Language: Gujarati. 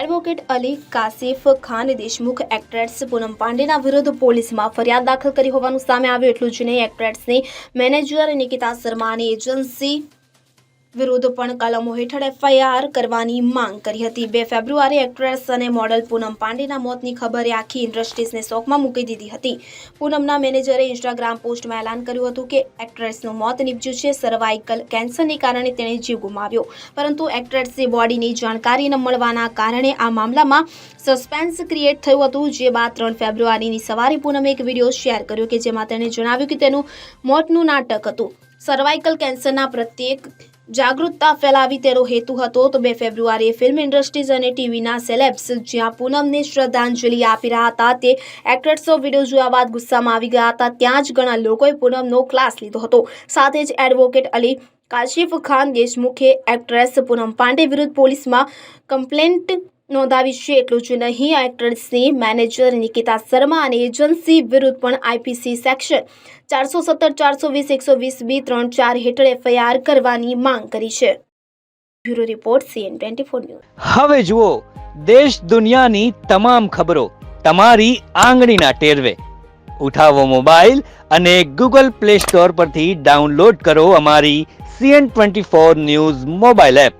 એડવોકેટ અલી કાસિફ ખાન, દેશમુખ એક્ટ્રેસ પૂનમ પાંડેના વિરુદ્ધ પોલીસમાં ફરિયાદ દાખલ કરી હોવાનું સામે આવ્યું, એટલું જ નહીં. એક્ટ્રેસની મેનેજર નિકિતા શર્માની એજન્સી વિરુદ્ધ પણ કલમો હેઠળ એફઆઈઆર કરવાની માંગ કરી હતી. બે ફેબ્રુઆરી એક્ટ્રેસ અને મોડલ પૂનમ પાંડેના મોતની ખબરે આખી ઇન્ડસ્ટ્રીઝને શોકમાં મૂકી દીધી હતી. પૂનમના મેનેજરે ઇન્સ્ટાગ્રામ પોસ્ટમાં એલાન કર્યું હતું કે એક્ટ્રેસનું મોત નીપજ્યું છે. સર્વાઇકલ કેન્સરને કારણે તેણે જીવ ગુમાવ્યો. પરંતુ એક્ટ્રેસની બોડીની જાણકારી ન મળવાના કારણે આ મામલામાં સસ્પેન્સ ક્રિએટ થયું હતું. જે બાદ ત્રણ ફેબ્રુઆરીની સવારે પૂનમે એક વીડિયો શેર કર્યો કે જેમાં તેણે જણાવ્યું કે તેનું મોતનું નાટક હતું. સર્વાઇકલ કેન્સરના પ્રત્યેક જાગૃતતા ફેલાવી તેનો હેતુ હતો. તો બે ફેબ્રુઆરીએ ફિલ્મ ઇન્ડસ્ટ્રીઝ અને ટીવીના સેલેબ્સ જ્યાં પૂનમને શ્રદ્ધાંજલિ આપી રહ્યા હતા, તે એક્ટ્રેસનો વીડિયો જોયા બાદ ગુસ્સામાં આવી ગયા હતા. ત્યાં જ ઘણા લોકોએ પૂનમનો ક્લાસ લીધો હતો. સાથે જ એડવોકેટ અલી કાશિફ ખાન દેશમુખે એક્ટ્રેસ પૂનમ પાંડે વિરુદ્ધ પોલીસમાં કમ્પ્લેન્ટ નોંધાવી છે એટલું જ નહીં. આ મેનેજર નિકિતા શર્મા અને એજન્સી વિરુદ્ધ પણ આઈપીસી સેક્શન ચારસો સત્તર, ચારસો વીસ, એકસો વીસ બી ત્રણ ચાર હેઠળ એફઆઈઆર કરવાની માંગ કરી છે. Bureau report CN twenty four news. હવે જુઓ, દેશ દુનિયાની તમામ ખબરો તમારી આંગળીના ટેરવે. ઉઠાવો મોબાઈલ અને ગૂગલ પ્લે સ્ટોર પરથી ડાઉનલોડ કરો અમારી CN twenty four news mobile app.